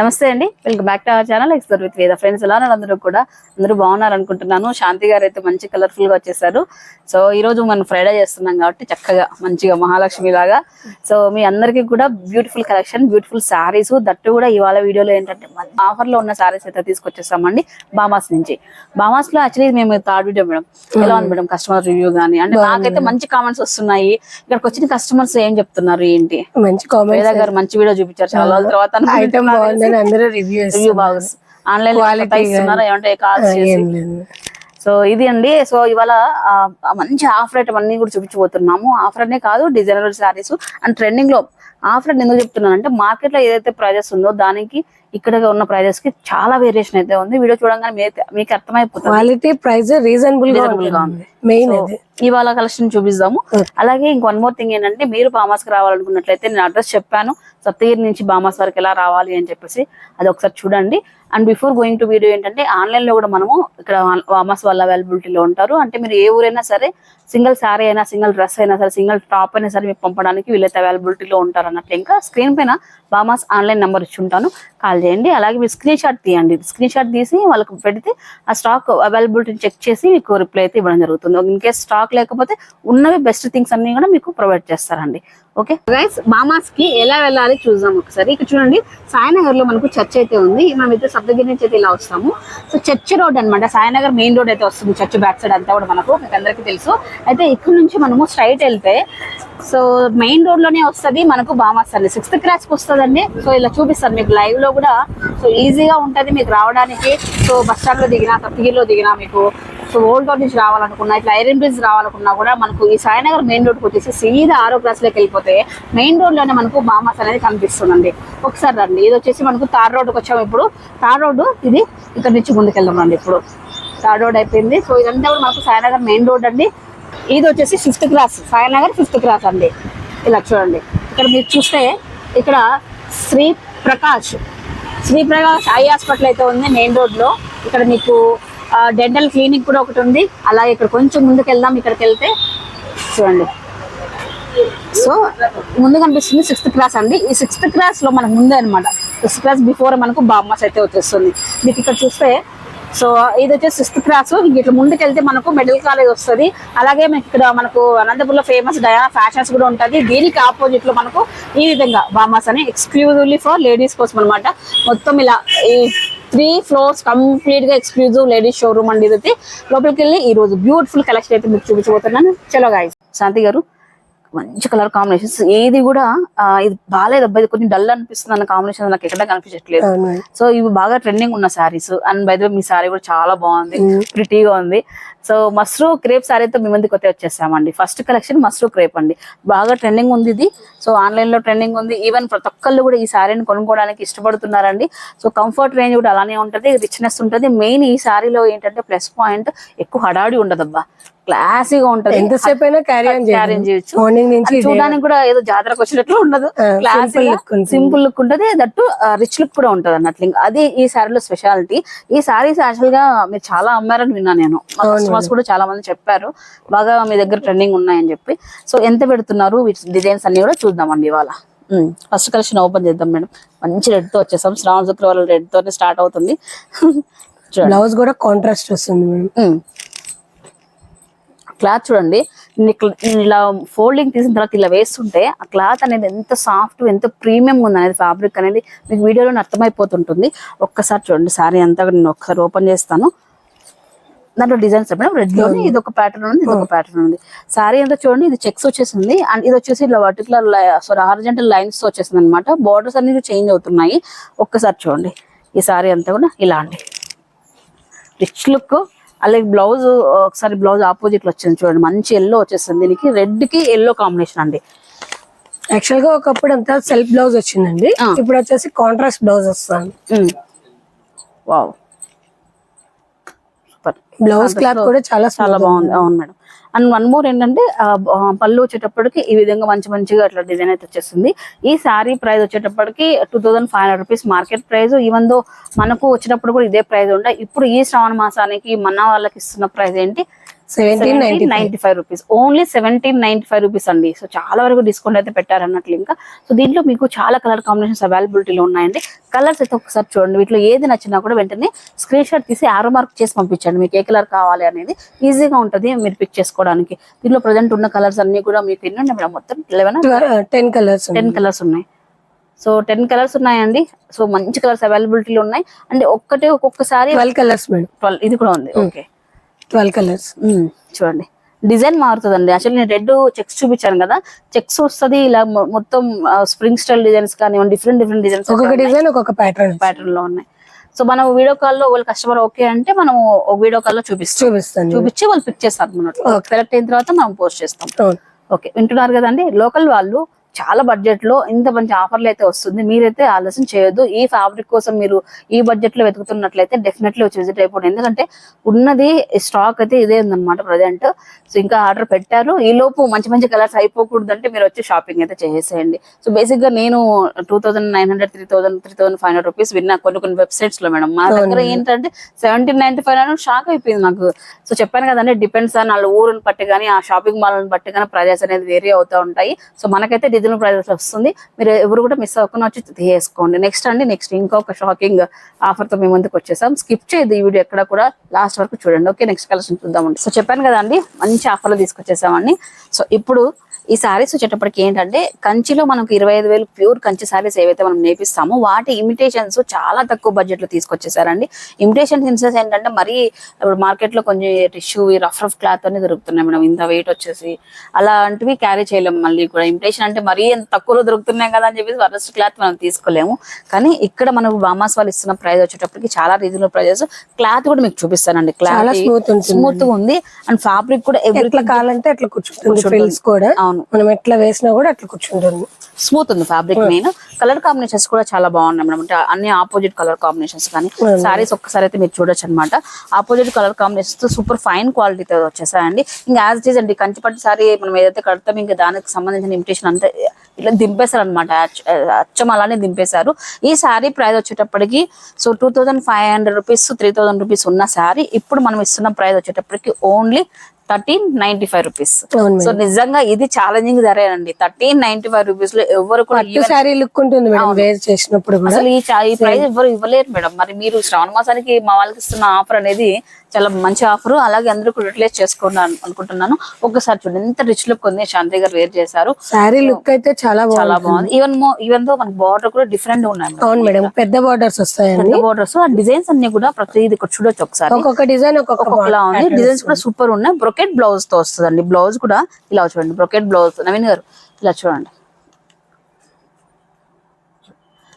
నమస్తే అండి. Welcome back to our channel ఎక్స్పర్ with Veda friends ఎలా అందరూ కూడా అందరూ బాగున్నారు అనుకుంటున్నాను శాంతి గారు అయితే మంచి కలర్ఫుల్గా వచ్చేసారు. సో ఈ రోజు మనం ఫ్రైడే చేస్తున్నాం కాబట్టి చక్కగా మంచిగా మహాలక్ష్మి లాగా. సో మీ అందరికీ కూడా beautiful collection beautiful sarees that కూడా ఇవాళ వీడియోలో ఏంటంటే ఆఫర్లో ఉన్న శారీస్ అయితే తీసుకొచ్చేసామండి బామాస్ నుంచి. బామాస్లో యాక్చువల్లీ మేము థర్డ్ వీడియో మేడం. ఎలా ఉంది మేడం కస్టమర్ రివ్యూ గానీ? అంటే నాకైతే మంచి కామెంట్స్ వస్తున్నాయి. ఇక్కడికి వచ్చిన కస్టమర్స్ ఏం చెప్తున్నారు ఏంటి? మంచి కామెంట్ గారు మంచి వీడియో చూపించారు. చాలా తర్వాత అందరూ రివ్యూ రివ్యూ ఆన్లైన్ ఇస్తున్నారా ఏమంటే కాల్స్ చేసి. సో ఇది అండి. సో ఇవాళ మంచి ఆఫర్ ఐటమ్ అన్ని కూడా చూపించబోతున్నాము. ఆఫర్ అనే కాదు డిజైనర్ శారీస్ అండ్ ట్రెండింగ్లో ఆఫర్ ఎందుకు చెప్తున్నాను అంటే మార్కెట్లో ఏదైతే ప్రైజెస్ ఉందో దానికి ఇక్కడ ఉన్న ప్రైజెస్కి చాలా వేరియేషన్ అయితే ఉంది. వీడియో చూడంగానే మీకు అర్థమైపోతుంది. క్వాలిటీ ప్రైస్ రీజనబుల్గా మెయిన్ ఇవాళ కలెక్షన్ చూపిస్తాము అలాగే ఇంక వన్ మోర్ థింగ్ ఏంటంటే మీరు బామాస్కి రావాలనుకున్నట్లయితే నేను అడ్రస్ చెప్పాను. సప్తగిరి నుంచి బామాస్ వరకు ఎలా రావాలి అని చెప్పేసి అది ఒకసారి చూడండి. And before going to video ఏంటంటే ఆన్లైన్లో కూడా మనము ఇక్కడ బామాస్ వాళ్ళ అవైలబిలిటీలో ఉంటారు. అంటే మీరు ఏ ఊరైనా సరే సింగిల్ శారీ అయినా సింగిల్ డ్రెస్ అయినా సరే సింగిల్ టాప్ అయినా సరే మీకు పంపడానికి వీళ్ళైతే అవైలబిలిటీలో ఉంటారు అన్నట్లు ఇంకా స్క్రీన్ పైన బామాస్ ఆన్లైన్ నెంబర్ ఇచ్చి ఉంటాను కాల్ చేయండి. అలాగే మీరు స్క్రీన్ షాట్ తీయండి. స్క్రీన్ షాట్ తీసి వాళ్ళకి పెడితే ఆ స్టాక్ అవైలబిలిటీ చెక్ చేసి మీకు రిప్లై అయితే ఇవ్వడం జరుగుతుంది. ఇన్ కేస్ స్టాక్ లేకపోతే ఉన్నవి బెస్ట్ థింగ్స్ అన్ని కూడా మీకు ప్రొవైడ్ చేస్తారండి. ఓకే? గైస్ బామాస్కి ఎలా వెళ్ళాలి చూద్దాం ఒకసారి. ఇక్కడ చూడండి సాయినగర్లో మనకు చర్చ్ అయితే ఉంది. మనం అయితే సప్తగిరి నుంచి అయితే ఇలా వస్తాము. సో చర్చ్ రోడ్ అన్నమాట. సాయినగర్ మెయిన్ రోడ్ అయితే వస్తుంది. చర్చ్ బ్యాక్ సైడ్ అంతా కూడా మనకు మీకు అందరికీ తెలుసు. అయితే ఇక్కడ నుంచి మనము స్ట్రైట్ వెళ్తే సో మెయిన్ రోడ్లోనే వస్తుంది మనకు బామాస్ అండి సిక్స్త్ క్లాస్కి వస్తుందండి. సో ఇలా చూపిస్తారు మీకు లైవ్లో కూడా. సో ఈజీగా ఉంటుంది మీకు రావడానికి. సో బస్ స్టాండ్లో దిగినా సప్తగిరిలో దిగినా మీకు. సో ఓల్డ్ టౌన్ నుంచి రావాలనుకున్నా ఇట్లా ఐరన్ బ్రిడ్జ్ రావాలనుకున్నా కూడా మనకు ఈ సాయినగర్ మెయిన్ రోడ్కి వచ్చేసి సీదా ఆరో క్లాస్లోకి వెళ్ళిపోతే మెయిన్ రోడ్లోనే మనకు బామాస్ అనేది కనిపిస్తుందండి. ఒకసారి రండి. ఇది వచ్చేసి మనకు తార్ రోడ్కి వచ్చాము ఇప్పుడు. తార్ రోడ్డు ఇది ఇక్కడ నుంచి ముందుకెళ్దాం రండి ఇప్పుడు. తార్ రోడ్ అయిపోయింది. సో ఇదంతా కూడా మనకు సాయినగర్ మెయిన్ రోడ్ అండి. ఇది వచ్చేసి fifth class Sainagar fifth class అండి. ఇలా చూడండి. ఇక్కడ మీరు చూస్తే ఇక్కడ శ్రీ ప్రకాష్ శ్రీ ప్రకాష్ ఐ హాస్పిటల్ అయితే ఉంది మెయిన్ రోడ్లో ఇక్కడ మీకు డెంటల్ క్లినిక్ కూడా ఒకటి ఉంది. అలాగే ఇక్కడ కొంచెం ముందుకు వెళ్దాం ఇక్కడికి వెళ్తే. చూడండి. సో ముందు కనిపిస్తుంది సిక్స్త్ క్లాస్ అండి. ఈ సిక్స్త్ క్లాస్లో మనకు ముందే అనమాట సిక్స్త్ క్లాస్ బిఫోర్ మనకు బామ్మస్ అయితే వచ్చేస్తుంది. మీకు ఇక్కడ చూస్తే సో ఇది వచ్చేసి సిక్స్త్ క్లాస్. ఇట్లా ముందుకెళ్తే మనకు మెడికల్ కాలేజ్ వస్తుంది. అలాగే మనకి ఇక్కడ మనకు అనంతపురంలో ఫేమస్ డయానా ఫ్యాషన్స్ కూడా ఉంటుంది. దీనికి ఆపోజిట్లో మనకు ఈ విధంగా బామాస్ అని ఎక్స్క్లూజివ్లీ ఫర్ లేడీస్ కోసం అనమాట మొత్తం ఇలా ఈ త్రీ ఫ్లోర్స్ కంప్లీట్గా ఎక్స్క్లూజివ్ లేడీస్ షోరూమ్ అండి ఇది అయితే. లోపలికి వెళ్ళి ఈ రోజు బ్యూటిఫుల్ కలెక్షన్ అయితే మీకు చూపించబోతున్నాను. చలో గాయస్ శాంతి గారు మంచి కలర్ కాంబినేషన్స్. ఏది కూడా ఇది బాగాలేదు అబ్బాయి కొంచెం డల్ అనిపిస్తుంది అన్న కాంబినేషన్ నాకు ఎక్కడ కనిపించట్లేదు. సో ఇవి బాగా ట్రెండింగ్ ఉన్న శారీస్ అండ్ బై మీ శారీ కూడా చాలా బాగుంది. ప్రిటీగా ఉంది. సో మస్రూ క్రేప్ శారీతో మీ ముందుకు అయితే వచ్చేసామండి. ఫస్ట్ కలెక్షన్ మస్రూ క్రేప్ అండి. బాగా ట్రెండింగ్ ఉంది ఇది. సో ఆన్లైన్లో ట్రెండింగ్ ఉంది. ఈవెన్ ప్రతి ఒక్కళ్ళు కూడా ఈ శారీని కొనుక్కోవడానికి ఇష్టపడుతున్నారండి. సో కంఫర్ట్ రేంజ్ కూడా అలానే ఉంటది. రిచ్నెస్ ఉంటది. మెయిన్ ఈ శారీలో ఏంటంటే ప్లస్ పాయింట్ ఎక్కువ హడాడి ఉండదబ్బా. క్లాసీగా ఉంటది. ఎంతసేపు అయినా క్యారీ క్యారీ చేయొచ్చు. మార్నింగ్ నుంచి చూడడానికి కూడా ఏదో జాతరకు వచ్చినట్లు ఉండదు. క్లాస్. సింపుల్ లుక్ ఉంటది. దట్టు రిచ్ లుక్ కూడా ఉంటది అన్నట్లు. అది ఈ శారీలో స్పెషాలిటీ ఈ శారీస్ యాక్చువల్గా మీరు చాలా అమ్మారని విన్నా నేను. కస్టమర్స్ కూడా చాలా మంది చెప్పారు. బాగా మీ దగ్గర ట్రెండింగ్ ఉన్నాయని చెప్పి. సో ఎంత పెడుతున్నారు? డిజైన్స్ అన్ని కూడా చూద్దామండి ఇవాళ. ఫస్ట్ కలెక్షన్ ఓపెన్ చేద్దాం మేడం. మంచి రెడ్తో వచ్చేసాం. శ్రావణ శుక్రవారం రెడ్ తోనే స్టార్ట్ అవుతుంది. బ్లౌజ్ కూడా కాంట్రాస్ట్ వస్తుంది మేడం. క్లాత్ చూడండి. ఇలా ఫోల్డింగ్ తీసిన తర్వాత ఇలా వేస్తుంటే ఆ క్లాత్ అనేది ఎంత సాఫ్ట్ ఎంత ప్రీమియం ఉంది అనేది ఫ్యాబ్రిక్ అనేది మీకు వీడియోలో అర్థమైపోతుంటుంది. ఒక్కసారి చూడండి సారీ అంతా కూడా నేను ఒక్కసారి ఓపెన్ చేస్తాను. దాంట్లో డిజైన్స్ మేడం రెడ్లోని ఇది ఒక ప్యాటర్న్ ఉంది ఇది ఒక ప్యాటర్న్ ఉంది. సారీ అంతా చూడండి ఇది చెక్స్ వచ్చేసింది. అండ్ ఇది వచ్చేసి ఇలా వర్టికులర్ సారీ హార్జెంటల్ లైన్స్ వచ్చేసింది అనమాట బార్డర్స్ అనేది చేంజ్ అవుతున్నాయి. ఒక్కసారి చూడండి. ఈ సారీ అంతా కూడా ఇలా అండి రిచ్ లుక్ అలాగే బ్లౌజ్ ఒకసారి బ్లౌజ్ ఆపోజిట్లో వచ్చింది చూడండి. మంచి ఎల్లో వచ్చేసింది. దీనికి రెడ్కి ఎల్లో కాంబినేషన్ అండి. యాక్చువల్గా ఒకప్పుడు అంతా సెల్ఫ్ బ్లౌజ్ వచ్చిందండి. ఇప్పుడు వచ్చేసి కాంట్రాస్ట్ బ్లౌజ్ వస్తుంది. వావ్ బ్లౌజ్ క్లాత్ కూడా చాలా చాలా బాగుంది. అవును మేడం. అండ్ వన్ మోర్ ఏంటంటే పళ్ళు వచ్చేటప్పటికి ఈ విధంగా మంచి మంచిగా అట్లా డిజైన్ అయితే వచ్చేస్తుంది. ఈ శారీ ప్రైస్ వచ్చేటప్పటికి two thousand five hundred rupees market price even though మనకు వచ్చినప్పుడు కూడా ఇదే ప్రైస్ ఉండే. ఇప్పుడు ఈ శ్రావణ మాసానికి మన వాళ్ళకి ఇస్తున్న ప్రైస్ ఏంటి? Seventeen ninety five rupees only seventeen ninety five rupees అండి. సో చాలా వరకు డిస్కౌంట్ అయితే పెట్టారు అన్నట్లు ఇంకా. సో దీంట్లో మీకు చాలా కలర్ కాంబినేషన్స్ అవైలబిలిటీలో ఉన్నాయండి. కలర్స్ అయితే ఒకసారి చూడండి. వీటిలో ఏది నచ్చినా కూడా వెంటనే స్క్రీన్ షాట్ తీసి ఆరో మార్క్ చేసి పంపించండి. మీకు ఏ కలర్ కావాలి అనేది ఈజీగా ఉంటుంది మీరు పిక్ చేసుకోవడానికి. దీంట్లో ప్రజెంట్ ఉన్న కలర్స్ అన్ని కూడా మీకు ఎన్ని ఉన్నాయి మేడం? మొత్తం eleven ten colours ten colours ఉన్నాయి. సో టెన్ కలర్స్ ఉన్నాయండి. సో మంచి కలర్స్ అవైలబిలిటీలో ఉన్నాయి. అండ్ ఒక్కటే ఒక్కొక్కసారి ట్వెల్వ్ కలర్స్ మేడం ట్వెల్వ్ ఇది కూడా ఉంది. Okay twelve colours. చూడండి. డిజైన్ మారుతుందండి. యాక్చువల్లీ నేను రెడ్ చెక్స్ చూపించాను కదా. చెక్స్ వస్తుంది ఇలా మొత్తం స్ప్రింగ్ స్టైల్ డిజైన్స్ కానివ్వండి డిఫరెంట్ డిఫరెంట్ డిజైన్స్ ఒక్కొక్క డిజైన్ ఒక్కొక్క ప్యాటర్న్ ప్యాటర్న్లో ఉన్నాయి. సో మనం వీడియో కాల్లో వాళ్ళు కస్టమర్ ఓకే అంటే మనం వీడియో కాల్లో చూపిస్తాం. చూపిస్తాను. చూపించి వాళ్ళు పిక్ చేస్తారు అన్నట్టు సెలెక్ట్ అయిన తర్వాత మనం పోస్ట్ చేస్తాం. ఓకే వింటున్నారు కదండి? లోకల్ వాళ్ళు చాలా బడ్జెట్లో ఇంత మంచి ఆఫర్లు అయితే వస్తుంది. మీరైతే ఆలస్యం చేయొద్దు. ఈ ఫ్యాబ్రిక్ కోసం మీరు ఈ బడ్జెట్లో వెతుకుతున్నట్లయితే డెఫినెట్లీ వచ్చి విజిట్ అయిపోండి ఎందుకంటే ఉన్నది స్టాక్ అయితే ఇదే ఉందన్నమాట ప్రజెంట్ సో ఇంకా ఆర్డర్ పెట్టారు. ఈ లోపు మంచి మంచి కలర్స్ అయిపోకూడదు అంటే మీరు వచ్చి షాపింగ్ అయితే చేసేయండి. సో బేసిక్గా నేను two thousand nine hundred three thousand three thousand five hundred rupees విన్నా కొన్ని కొన్ని వెబ్సైట్స్లో మేడం. మా దగ్గర ఏంటంటే seventeen ninety five hundred shock అయిపోయింది నాకు. సో చెప్పాను కదండి డిపెండ్స్ ఆన్ వాళ్ళ ఊరుని బట్టి కానీ ఆ షాపింగ్ మాల్ని బట్టి కానీ ప్రైజెస్ అనేది వేరీ అవుతూ ఉంటాయి. సో మనకైతే రీజనబుల్ ప్రైజెస్ వస్తుంది. మీరు ఎవరు కూడా మిస్ అవ్వకుండా వచ్చి తీసుకోండి నెక్స్ట్ అండి నెక్స్ట్ ఇంకొక షాకింగ్ ఆఫర్తో మేము ముందుకు వచ్చేసాం. స్కిప్ చేయదు ఈ వీడియో ఎక్కడ కూడా. లాస్ట్ వరకు చూడండి. ఓకే నెక్స్ట్ కలెక్షన్ చూద్దామండి. సో చెప్పాను కదండి మంచి ఆఫర్లు తీసుకొచ్చేసామండి. సో ఇప్పుడు ఈ సారీస్ వచ్చేటప్పటికి ఏంటంటే కంచిలో మనకు ఇరవై ఐదు వేలు ప్యూర్ కంచి సారీస్ ఏవైతే మనం నేపిస్తామో వాటి ఇమిటేషన్స్ చాలా తక్కువ బడ్జెట్లో తీసుకొచ్చేసారండి. ఇమిటేషన్ ఇన్సెన్స్ ఏంటంటే మరీ ఇప్పుడు మార్కెట్లో కొంచెం టిష్యూ రఫ్ రఫ్ క్లాత్ అని దొరుకుతున్నాయి మేడం. ఇంత వెయిట్ వచ్చేసి అలాంటివి క్యారీ చేయలేము మళ్ళీ కూడా. ఇమిటేషన్ అంటే మరీ ఎంత తక్కువలో దొరుకుతున్నాయి కదా అని చెప్పేసి వరస్ట్ క్లాత్ మనం తీసుకోలేము. కానీ ఇక్కడ మనకు బామాస్ వాళ్ళు ఇస్తున్న ప్రైస్ వచ్చేటప్పటికి చాలా రీజనబుల్ ప్రైజెస్ క్లాత్ కూడా మీకు చూపిస్తానండి. క్లాత్ స్మూత్గా ఉంది. అండ్ ఫ్యాబ్రిక్ కూడా ఎట్లా ఎవ్రీథింగ్ కావాలంటే అట్లా కూర్చుంటుంది కూడా. అవును. మనం ఎట్లా వేసినా కూడా అట్లా కూర్చుంటుంది. స్మూత్ ఉంది ఫ్యాబ్రిక్ మెయిన్ కలర్ కాంబినేషన్స్ కూడా చాలా బాగున్నాయి మేడం. అంటే అన్ని ఆపోజిట్ కలర్ కాంబినేషన్స్ కానీ సారీస్ ఒక్కసారి అయితే మీరు చూడొచ్చు అనమాట ఆపోజిట్ కలర్ కాంబినేషన్స్తో సూపర్ ఫైన్ క్వాలిటీతో వచ్చేసాయండి. ఇంకా యాజ్ ఇట్ ఈస్ అండి కంచిపట్టు సారీ మనం ఏదైతే కడతాం ఇంకా దానికి సంబంధించిన ఇమిటేషన్ అంతా ఇట్లా దింపేశారు అనమాట అచ్చం అలానే దింపేశారు. ఈ శారీ ప్రైస్ వచ్చేటప్పటికి so two thousand five hundred rupees three thousand rupees ఉన్న శారీ ఇప్పుడు మనం ఇస్తున్న ప్రైస్ వచ్చేటప్పటికి only thirteen ninety five rupees. So నిజంగా ఇది ఛాలెంజింగ్ ధరే అండి థర్టీన్ నైన్టీ ఫైవ్ రూపీస్లో ఎవరు కూడా శారీ లుక్ ఉంటుంది మేడం వేర్ చేసినప్పుడు అసలు ఈ ప్రైస్ ఎవరు ఇవ్వలేరు మేడం. మరి మీరు శ్రావణ మాసానికి మా వాళ్ళకి ఇస్తున్న ఆఫర్ అనేది చాలా మంచి ఆఫర్. అలాగే అందరూ కూడా యూటిలైజ్ చేసుకున్నాను అనుకుంటున్నాను. ఒక్కసారి చూడండి ఎంత రిచ్ లుక్ ఉంది. శాంతి గారు వేర్ చేశారు. శారీ లుక్ అయితే చాలా చాలా బాగుంది. ఈవెన్ ఈవెన్తో మనకి బార్డర్ కూడా డిఫరెంట్ ఉన్నాయి అవును మేడం పెద్ద బార్డర్స్ వస్తాయండి. బార్డర్స్ ఆ డిజైన్స్ అన్ని కూడా ప్రతిది ఇక్కడ చూడొచ్చు ఒకసారి. ఒక్కొక్క డిజైన్ ఒక్కొక్క ఒక్కొక్కలా ఉంది. డిజైన్స్ కూడా సూపర్ ఉన్నాయి. బ్రొకెట్ బ్లౌజ్తో వస్తుందండి. బ్లౌజ్ కూడా ఇలా చూడండి. బ్రొకెట్ బ్లౌజ్ నవీన్ గారు ఇలా చూడండి.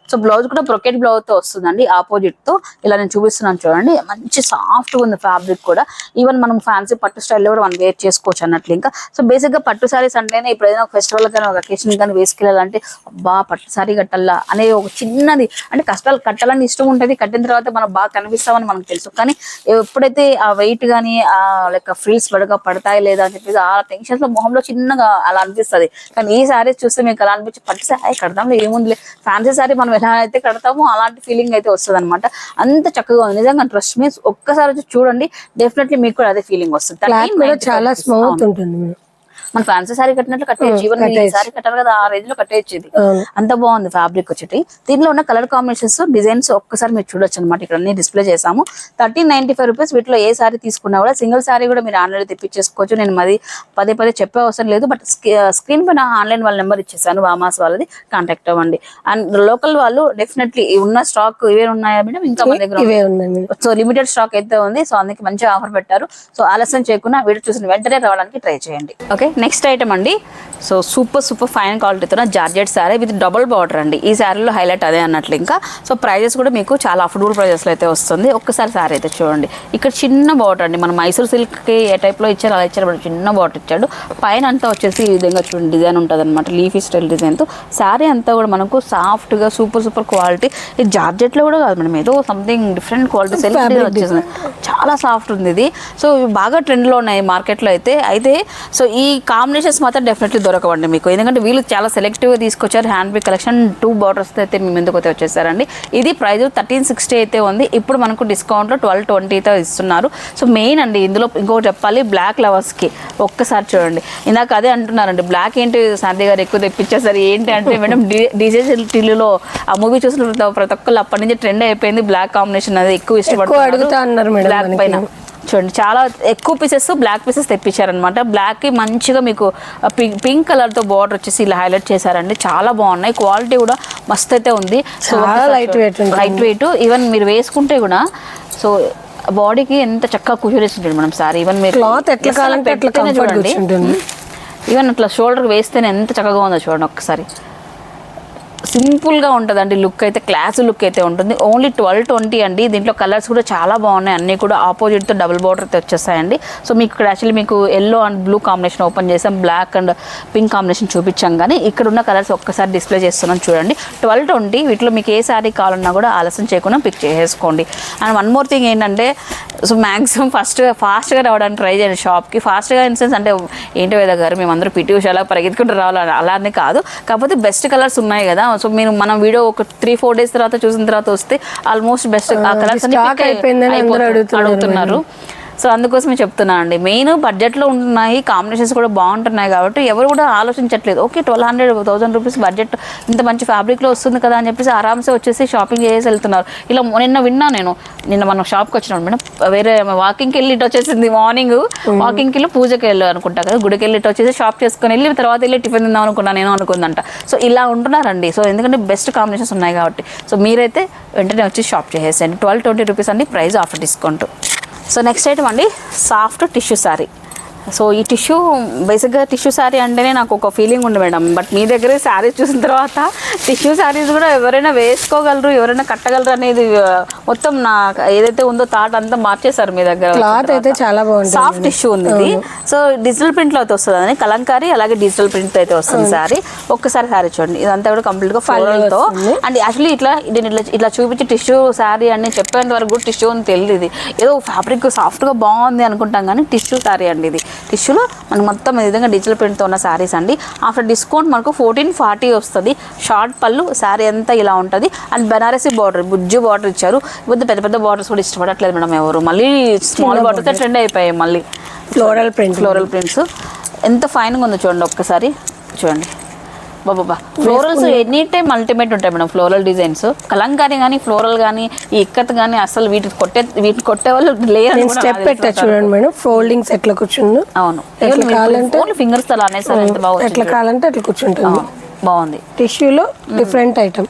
సో బ్లౌజ్ కూడా బ్రొకెట్ బ్లౌజ్తో వస్తుందండి ఆపోజిట్తో ఇలా నేను చూపిస్తున్నాను చూడండి మంచి సాఫ్ట్గా ఉంది ఫ్యాబ్రిక్ కూడా. ఈవెన్ మనం ఫ్యాన్సీ పట్టు స్టైల్లో కూడా మనం వేర్ చేసుకోవచ్చు అన్నట్లు ఇంకా. సో బేసిక్గా పట్టు సారీస్ అంటేనే ఇప్పుడు ఏదైనా ఫెస్టివల్ కానీ ఒక అకేషన్ కానీ వేసుకెళ్ళాలంటే అబ్బా పట్టు సారీ కట్టాలా అనే ఒక చిన్నది అంటే కష్టాలు కట్టాలని ఇష్టం ఉంటుంది కట్టిన తర్వాత మనం బాగా కనిపిస్తామని మనకు తెలుసు. కానీ ఎప్పుడైతే ఆ వెయిట్ కానీ ఆ లైక్ ఫ్రీల్స్ బడగా పడతాయి లేదా అని చెప్పేసి ఆ టెన్షన్స్లో మొహంలో చిన్నగా అలా అనిపిస్తది. కానీ ఈ సారీస్ చూస్తే మీకు అలా అనిపించి పట్టు సారీ కడదాం ఏముంది ఫ్యాన్సీ సారీ మనం ఎలా అయితే కడతామో అలాంటి ఫీలింగ్ అయితే వస్తుంది అనమాట అంత చక్కగా ఉంది. నిజంగా ట్రస్ట్ మీ ఒక్కసారి వచ్చి చూడండి. డెఫినెట్లీ మీకు కూడా అదే ఫీలింగ్ వస్తుంది. క్లాత్ 13.95 కూడా చాలా. స్మూత్. ఉంటుంది. మన ఫ్యాన్సీ సారీ కట్టినట్లు కట్టేయచ్చు ఈవెన్ ఈ సారీ కట్టారు కదా ఆ రేంజ్లో అవును. అంత బాగుంది ఫ్యాబ్రిక్ వచ్చేటి దీనిలో ఉన్న కలర్ కాంబినేషన్స్ డిజైన్స్ ఒక్కసారి మీరు చూడొచ్చు అనమాట ఇక్కడ అన్ని డిస్ప్లే చేసాము థర్టీన్ నైన్టీ ఫైవ్ రూపీస్ వీటిలో ఏ సారీ తీసుకున్నా కూడా సింగిల్ సారీ కూడా మీరు ఆన్లైన్ తెప్పించేసుకోవచ్చు. నేను మరి పదే పదే చెప్పే అవసరం లేదు. బట్ స్క్రీన్ పైన ఆన్లైన్ వాళ్ళ నెంబర్ ఇచ్చేసాను. వామాస్ వాళ్ళది. కాంటాక్ట్ అవ్వండి. అండ్ లోకల్ వాళ్ళు డెఫినెట్లీ ఉన్న స్టాక్ ఇవే ఉన్నాయా మేడం? ఇంకా మన దగ్గర సో లిమిటెడ్ స్టాక్ అయితే ఉంది. సో అందుకే మంచి ఆఫర్ పెట్టారు. సో ఆలస్యం చేయకుండా వీడియో చూసిన వెంటనే రావడానికి ట్రై చేయండి. ఓకే నెక్స్ట్ ఐటమ్ అండి. సో సూపర్ సూపర్ ఫైన్ క్వాలిటీతో georgette saree with double border అండి. ఈ శారీలో హైలైట్ అదే అన్నట్లు ఇంకా. సో ప్రైజెస్ కూడా మీకు చాలా అఫోర్డబుల్ ప్రైజెస్లో అయితే వస్తుంది. ఒక్కసారి శారీ అయితే చూడండి. ఇక్కడ చిన్న బార్డర్ అండి. మన మైసూర్ సిల్క్కి ఏ టైప్లో ఇచ్చారు అలా ఇచ్చారు. చిన్న బార్డర్ ఇచ్చాడు. పైన అంతా వచ్చేసి ఈ విధంగా చూడండి. డిజైన్ ఉంటుంది అనమాట లీఫీ స్టైల్ డిజైన్తో. శారీ అంతా కూడా మనకు సాఫ్ట్గా సూపర్ సూపర్ క్వాలిటీ. ఇది జార్జెట్లో కూడా కాదు. మేడం ఏదో సంథింగ్ డిఫరెంట్ క్వాలిటీ సెల్ఫ్ వచ్చేసింది. చాలా చాలా సాఫ్ట్ ఉంది ఇది. సో బాగా ట్రెండ్లో ఉన్నాయి మార్కెట్లో అయితే. అయితే సో ఈ కాంబినేషన్స్ మాత్రం డెఫినెట్లీ దొరకవండి మీకు. ఎందుకంటే వీళ్ళు చాలా సెలెక్టివ్గా తీసుకొచ్చారు. Handbag collection two borders అయితే మీ ముందుకు అయితే వచ్చేసారండి. ఇది ప్రైస్ థర్టీన్ సిక్స్టీ అయితే ఉంది. ఇప్పుడు మనకు డిస్కౌంట్లో ట్వెల్వ్ ట్వంటీతో ఇస్తున్నారు. సో మెయిన్ అండి ఇందులో ఇంకొకటి చెప్పాలి బ్లాక్ లవర్స్కి ఒక్కసారి చూడండి. ఇందాక అదే అంటున్నారండి బ్లాక్ ఏంటి? శాంతి గారు ఎక్కువ తెప్పించేసారు ఏంటి అంటే మేడం డీజే టీవీలో ఆ మూవీ చూసిన ప్రతి- ఒక్కళ్ళు అప్పటి నుంచి ట్రెండ్ అయిపోయింది. బ్లాక్ కాంబినేషన్ అది ఎక్కువ మేడం బ్లాక్. పైన. చూడండి చాలా ఎక్కువ పీసెస్ బ్లాక్ పీసెస్ తెప్పించారనమాట బ్లాక్కి మంచిగా మీకు పింక్ పింక్ కలర్తో బార్డర్ వచ్చేసి ఇలా హైలైట్ చేశారండి. చాలా బాగున్నాయి. క్వాలిటీ కూడా మస్త్ అయితే ఉంది. చాలా light weight ఉంటుంది. లైట్ వెయిట్ ఈవెన్ మీరు వేసుకుంటే కూడా సో బాడీకి ఎంత చక్కగా కూర్చోరేస్తుంటుంది మనం సార్. ఈవెన్ మీరు Cloth ఎట్లా కావాలంటే చూడండి. ఈవెన్ అట్లా షోల్డర్ వేస్తేనే ఎంత చక్కగా ఉందో చూడండి ఒక్కసారి. సింపుల్గా ఉంటుందండి లుక్ అయితే క్లాస్ లుక్ అయితే ఉంటుంది. ఓన్లీ ట్వెల్వ్ ట్వంటీ అండి. దీంట్లో కలర్స్ కూడా చాలా బాగున్నాయి. అన్నీ కూడా ఆపోజిట్తో డబుల్ బార్డర్ అయితే వచ్చేసాయండి సో మీకు ఇక్కడ యాక్చువల్లీ మీకు yellow and blue combination open చేసాం. బ్లాక్ అండ్ పింక్ కాంబినేషన్ చూపించాం కానీ ఇక్కడ ఉన్న కలర్స్ ఒక్కసారి డిస్ప్లే చేస్తున్నాం చూడండి. ట్వెల్వ్ ట్వంటీ వీటిలో మీకు ఏ శారీ కావాలన్నా కూడా ఆలస్యం చేయకుండా పిక్ చేసుకోండి అండ్ వన్ మోర్ థింగ్ ఏంటంటే సో మ్యాక్సిమం ఫస్ట్ ఫాస్ట్గా రావడానికి ట్రై చేయండి షాప్కి. ఫాస్ట్గా ఇన్ సెన్స్ అంటే ఏంటో వేద గారు మేమందరూ పిటి ఉషాలా పరిగెత్తుకుంటూ రావాలి అలానే కాదు. కాకపోతే బెస్ట్ కలర్స్ ఉన్నాయి కదా సో మీరు మనం వీడియో ఒక త్రీ ఫోర్ డేస్ తర్వాత చూసిన తర్వాత వస్తే ఆల్మోస్ట్ బెస్ట్ ఆ కలర్స్ అడుగుతున్నారు సో అందుకోసమే చెప్తున్నా అండి. మెయిన్ బడ్జెట్లో ఉంటున్నాయి కాంబినేషన్స్ కూడా బాగుంటున్నాయి కాబట్టి ఎవరు కూడా ఆలోచించట్లేదు. Okay twelve hundred thousand rupees budget ఇంత మంచి ఫ్యాబ్రిక్లో వస్తుంది కదా అని చెప్పేసి ఆరామ్సే వచ్చేసి షాపింగ్ చేసి వెళ్తున్నారు. ఇలా నిన్న విన్నా నేను. నిన్న మనం షాప్కి వచ్చినాం మేడం. వేరే వాకింగ్కి వెళ్ళి ఇటు వచ్చేసింది మార్నింగ్. వాకింగ్కి వెళ్ళి పూజకి వెళ్ళి అనుకుంటా కదా. గుడికి వెళ్ళి ఇటు వచ్చేసి షాప్ చేసుకొని వెళ్ళి తర్వాత వెళ్ళి టిఫిన్ తిందాం అనుకున్నా నేను అనుకుందంట. సో ఇలా ఉంటున్నారండి. సో ఎందుకంటే బెస్ట్ కాంబినేషన్స్ ఉన్నాయి కాబట్టి. సో మీరైతే వెంటనే వచ్చి షాప్ చేసేయండి. ట్వెల్వ్ ట్వంటీ రూపీస్ అండి price offer discount. So next item అండి సాఫ్ట్ టిష్యూ శారీ సో ఈ టిష్యూ బేసిక్గా టిష్యూ శారీ అంటేనే నాకు ఒక ఫీలింగ్ ఉంది మేడం. బట్ మీ దగ్గరే శారీస్ చూసిన తర్వాత టిష్యూ శారీస్ కూడా ఎవరైనా వేసుకోగలరు ఎవరైనా కట్టగలరు అనేది మొత్తం నా ఏదైతే ఉందో థాట్ అంతా మార్చేశారు మీ దగ్గర క్లాత్ అయితే. చాలా బాగుంటుంది సాఫ్ట్ టిష్యూ ఉంది సో డిజిటల్ ప్రింట్లో అయితే వస్తుంది అని కలంకారీ అలాగే డిజిటల్ ప్రింట్ అయితే వస్తుంది సారీ ఒక్కసారి సారీ చూడండి. ఇదంతా కూడా కంప్లీట్గా ఫ్లోరల్తో. అండ్ యాక్చువల్లీ ఇట్లా దీని ఇట్లా ఇట్లా చూపించి టిష్యూ శారీ అని చెప్పేంత వరకు కూడా టిష్యూ అని తెలియదు ఇది. ఏదో ఫ్యాబ్రిక్ సాఫ్ట్గా బాగుంది అనుకుంటాం కానీ టిష్యూ శారీ అండి ఇది. టిష్యూలో మనకు మొత్తం ఈ విధంగా డిజిటల్ ప్రింట్తో ఉన్న శారీస్ అండి. ఆఫ్టర్ డిస్కౌంట్ మనకు ఫోర్టీన్ ఫార్టీ వస్తుంది. షార్ట్ పళ్ళు శారీ అంతా ఇలా ఉంటుంది. అండ్ బెనారసీ బార్డర్ బుజ్జు బార్డర్ ఇచ్చారు. ఇప్పుడు పెద్ద పెద్ద బార్డర్స్ కూడా ఇష్టపడట్లేదు మేడం ఎవరు. మళ్ళీ స్మాల్ బార్డర్తో ట్రెండ్ అయిపోయాయి మళ్ళీ. ఫ్లోరల్ ప్రింట్ ఫ్లోరల్ ప్రింట్స్ ఎంత ఫైన్గా ఉందో చూడండి ఒక్కసారి. చూడండి. బాబా ఫ్లోరల్స్ ఎనీ టైం అల్టిమేట్ ఉంటాయి మేడం ఫ్లోరల్ డిజైన్స్ కలంకారీ కానీ ఫ్లోరల్ కానీ ఈ ఇక్కత్ కానీ అసలు వీటి కొట్టే వీటిని కొట్టే వాళ్ళు లేరు నేను స్టెప్ పెట్టా చూడండి మేడం ఫోల్డింగ్స్ ఎట్లా కూర్చుందో. అవును. ఎట్లా కావాలంటే ఫింగర్స్ అలా అనేసారు ఎట్లా. కావాలంటే అట్లా కూర్చుంటుంది. బాగుంది. టిష్యూలో డిఫరెంట్ ఐటమ్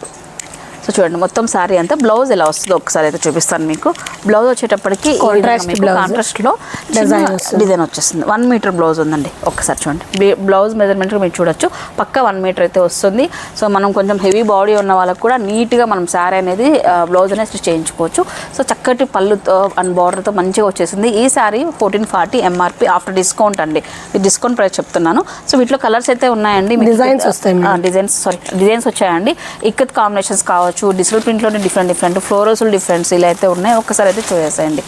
సో చూడండి మొత్తం సారీ అంతా బ్లౌజ్ ఎలా వస్తుందో ఒకసారి అయితే చూపిస్తాను మీకు. బ్లౌజ్ వచ్చేటప్పటికి Contrast blouse. కాంట్రాస్ట్లో Design డిజైన్. డిజైన్ వచ్చేస్తుంది. వన్ మీటర్ బ్లౌజ్ ఉందండి ఒక్కసారి చూడండి. బ్లౌజ్ మెజర్మెంట్ మీరు చూడొచ్చు. పక్క వన్ మీటర్ అయితే వస్తుంది. సో మనం కొంచెం హెవీ బాడీ ఉన్న వాళ్ళకి కూడా నీట్గా మనం శారీ అనేది బ్లౌజ్ అనేది స్టిచ్ చేయించుకోవచ్చు. సో చక్కటి పళ్ళుతో అండ్ బార్డర్తో మంచిగా వచ్చేసింది. ఈ saree fourteen forty MRP after discount అండి. డిస్కౌంట్ ప్రైస్ చెప్తున్నాను. సో వీటిలో కలర్స్ అయితే ఉన్నాయండి. Designs వస్తాయి. డిజైన్స్ సారీ డిజైన్స్ వచ్చాయండి. ఇక్కత్ కాంబినేషన్స్ కావచ్చు డిజిటల్ ప్రింట్లోనే డిఫరెంట్ డిఫరెంట్ ఫ్లోరల్స్ డిఫరెంట్స్ ఇలా అయితే ఉన్నాయి. ఒక్కసారి అయితే చూసేసేయండి.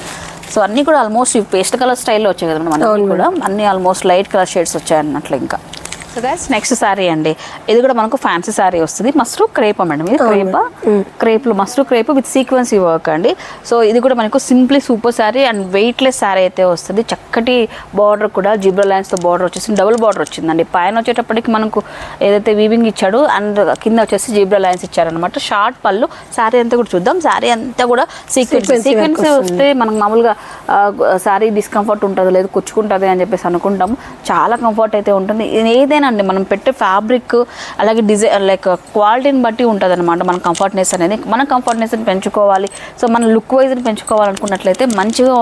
సో అన్నీ కూడా ఆల్మోస్ట్ పేస్ట్ కలర్ స్టైల్లో వచ్చాయి కదా అన్నీ కూడా. అన్నీ ఆల్మోస్ట్ లైట్ కలర్ షేడ్స్ వచ్చాయి అన్నట్లు ఇంకా. సో గైస్ నెక్స్ట్ శారీ అండి. ఇది కూడా మనకు ఫ్యాన్సీ శారీ వస్తుంది. మస్ట్రూ క్రేప్ మేడం ఇది క్రేప్ క్రేప్లో మస్ట్రూ క్రేప్ విత్ సీక్వెన్సీ వర్క్ అండి. సో ఇది కూడా మనకు simply super sari and weightless sari అయితే వస్తుంది. చక్కటి బార్డర్ కూడా జిబ్రా లైన్స్తో బార్డర్ వచ్చేసి డబుల్ బార్డర్ వచ్చిందండి. పైన వచ్చేటప్పటికి మనకు ఏదైతే వీవింగ్ ఇచ్చాడో అండ్ కింద వచ్చేసి జిబ్రా లైన్స్ ఇచ్చారనమాట షార్ట్ పళ్ళు శారీ అంతా కూడా చూద్దాం. శారీ అంతా కూడా సీక్వెన్స్ సీక్వెన్స్ వస్తే మనకు మామూలుగా శారీ డిస్కంఫర్ట్ ఉంటుంది లేదు కుచ్చుకుంటుంది అని చెప్పేసి అనుకుంటాము. చాలా కంఫర్ట్ అయితే ఉంటుంది. ఇది ఏదైనా అండి. మనం పెట్టే ఫ్యాబ్రిక్ అలాగే డిజైన్ లైక్ క్వాలిటీని బట్టి ఉంటుంది అనమాట మన కంఫర్ట్నెస్ అనేది. మన కంఫర్ట్నెస్ని పెంచుకోవాలి. సో మన లుక్ వైజ్ని పెంచుకోవాలనుకున్నట్లయితే మంచిగా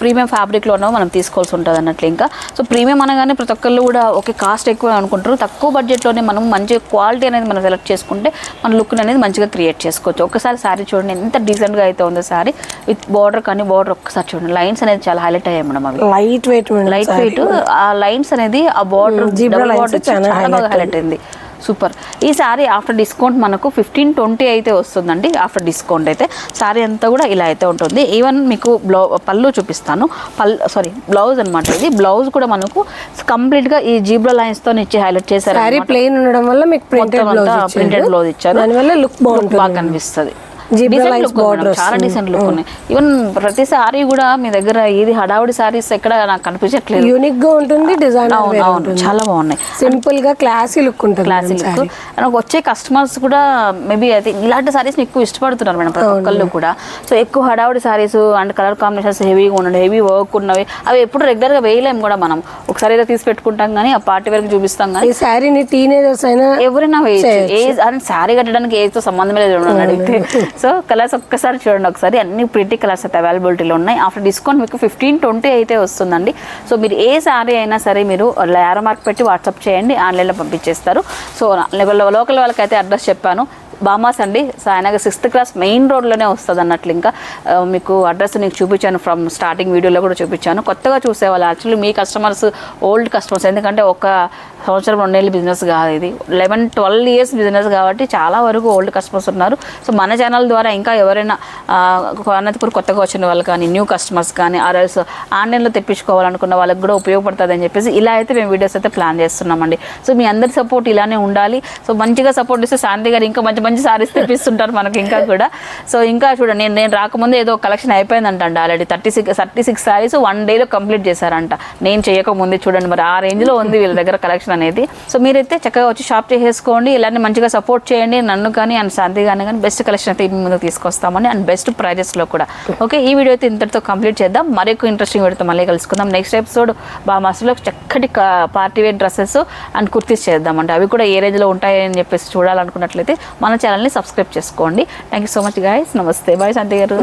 ప్రీమియం ఫ్యాబ్రిక్లోనో మనం తీసుకోవాల్సి ఉంటుంది అన్నట్లు ఇంకా. సో ప్రీమియం అనగానే ప్రతి ఒక్కళ్ళు కూడా ఓకే కాస్ట్ ఎక్కువ అనుకుంటారు. తక్కువ బడ్జెట్లోనే మనం మంచి క్వాలిటీ అనేది మనం సెలెక్ట్ చేసుకుంటే మన లుక్ అనేది మంచిగా క్రియేట్ చేసుకోవచ్చు. ఒకసారి శారీ చూడండి. ఎంత డీసెంట్గా అయితే ఉందో శారీ విత్ బార్డర్ కానీ బార్డర్ ఒక్కసారి చూడండి. లైన్స్ అనేది చాలా హైలైట్ అయ్యాయి మేడం అవి. లైట్ వెయిట్ లైట్ వెయిట్ ఆ లైన్స్ అనేది ఆ బార్డర్ Lines చాలా బాగా హైలైట్ అయింది. సూపర్ ఈ శారీ ఆఫ్టర్ డిస్కౌంట్ మనకు ఫిఫ్టీన్ ట్వంటీ అయితే వస్తుందండి ఆఫ్టర్ డిస్కౌంట్ అయితే. శారీ అంతా కూడా ఇలా అయితే ఉంటుంది. ఈవెన్ మీకు బ్లౌ పళ్ళు చూపిస్తాను. పల్ సారీ బ్లౌజ్ అనమాట ఇది. బ్లౌజ్ కూడా మనకు కంప్లీట్గా ఈ జీబ్రా లైన్స్తో ఇచ్చి హైలైట్ చేశారు శారీ ప్లెయిన్ ఉండడం వల్ల మీకు ప్రింటెడ్ బ్లౌజ్ ఇచ్చారు. దానివల్ల లుక్ బాగా కనిపిస్తుంది. చాలా. డిసెంట్ లుక్ ఉన్నాయి ఈవెన్ ప్రతి సారీ కూడా మీ దగ్గర ఇది హడావుడి సారీస్ ఎక్కడ నాకు కనిపించట్లేదు యూనిక్గా ఉంటుంది డిజైన్ చాలా బాగున్నాయి. సింపుల్గా క్లాసీ లుక్ ఉంటుంది మేడం saree. నాకు వచ్చే కస్టమర్స్ కూడా మేబీ అయితే ఇలాంటి సారీస్ ఎక్కువ ఇష్టపడుతున్నారు మేడం ప్రతి ఒక్కళ్ళు కూడా. సో ఎక్కువ హడావుడి సారీస్ అండ్ కలర్ కాంబినేషన్స్ హెవీగా ఉండండి. హెవీ వర్క్ ఉన్నవి. అవి ఎప్పుడు రెగ్యులర్గా వేయలేము కూడా మనం. ఒకసారి ఏదో తీసి పెట్టుకుంటాం కానీ ఆ పార్టీ వరకు చూపిస్తాం కానీ ఈ శారీని టీనేజర్స్ అయినా ఎవరైనా వేయచ్చు. ఏజ్ అని శారీ కట్టడానికి ఏజ్తో సంబంధం లేదు అడిగితే. సో కలర్స్ ఒక్కసారి చూడండి ఒకసారి. అన్ని ప్రిటీ కలర్స్ అయితే అవైలబిలిటీలో ఉన్నాయి. ఆఫ్టర్ డిస్కౌంట్ మీకు ఫిఫ్టీన్ ట్వంటీ అయితే వస్తుందండి. సో మీరు ఏ శారీ అయినా సరే మీరు లేర మార్క్ పెట్టి వాట్సాప్ చేయండి. ఆన్లైన్లో పంపించేస్తారు. సో లోకల్ వాళ్ళకైతే అడ్రస్ చెప్పాను. బామాస్ అండి. సాయనగర్ సిక్స్త్ క్లాస్ మెయిన్ రోడ్లోనే వస్తుంది అన్నట్లు ఇంకా మీకు అడ్రస్ నీకు చూపించాను ఫ్రమ్ స్టార్టింగ్ వీడియోలో కూడా చూపించాను. కొత్తగా చూసేవాళ్ళు. యాక్చువల్లీ మీ కస్టమర్స్ ఓల్డ్ కస్టమర్స్. ఎందుకంటే ఒక సంవత్సరం రెండేళ్ళు బిజినెస్ కాదు ఇది. లెవెన్ ట్వెల్వ్ ఇయర్స్ బిజినెస్ కాబట్టి చాలా వరకు ఓల్డ్ కస్టమర్స్ ఉన్నారు. సో మన ఛానల్ ద్వారా ఇంకా ఎవరైనా ఆ, అనంతపురం కొత్తగా వచ్చిన వాళ్ళు కానీ న్యూ కస్టమర్స్ కానీ ఆర్ఎల్స్ ఆన్లైన్లో తెప్పించుకోవాలనుకున్న వాళ్ళకి కూడా ఉపయోగపడుతుంది అని చెప్పేసి ఇలా అయితే మేము వీడియోస్ అయితే ప్లాన్ చేస్తున్నామండి. సో మీ అందరి సపోర్ట్ ఇలానే ఉండాలి. సో మంచిగా సపోర్ట్ ఇస్తే శాంతి గారు ఇంకా మంచి మంచి సారీస్ తెప్పిస్తుంటారు మనకి ఇంకా కూడా. సో ఇంకా చూడండి నేను నేను రాకముందు ఏదో కలెక్షన్ అయిపోయిందంట already thirty six thirty six sarees one డేలో కంప్లీట్ చేశారంట. నేను చేయకముందే చూడండి మరి ఆ రేంజ్లో ఉంది వీళ్ళ దగ్గర కలెక్షన్ అనేది. సో మీరైతే చక్కగా వచ్చి షాప్ చేసేసుకోండి ఇలానే మంచిగా సపోర్ట్ చేయండి నన్ను కానీ అండ్ శాంతి కానీ కానీ బెస్ట్ కలెక్షన్ అయితే మీ ముందుకు తీసుకొస్తామని అండ్ బెస్ట్ ప్రైజెస్లో కూడా. ఓకే ఈ వీడియో అయితే ఇంతటితో కంప్లీట్ చేద్దాం. మరొక ఇంట్రెస్టింగ్ వీడియోతో మళ్ళీ కలుసుకుందాం. నెక్స్ట్ ఎపిసోడ్ బా మస్తులో చక్కటి party wear dresses and kurtis చేద్దామంటే. అవి కూడా ఏ రేంజ్లో ఉంటాయని చెప్పేసి చూడాలనుకున్నట్లయితే మన ఛానల్ని సబ్స్క్రైబ్ చేసుకోండి. Thank you so much guys నమస్తే. బాయ్ శాంతి గారు.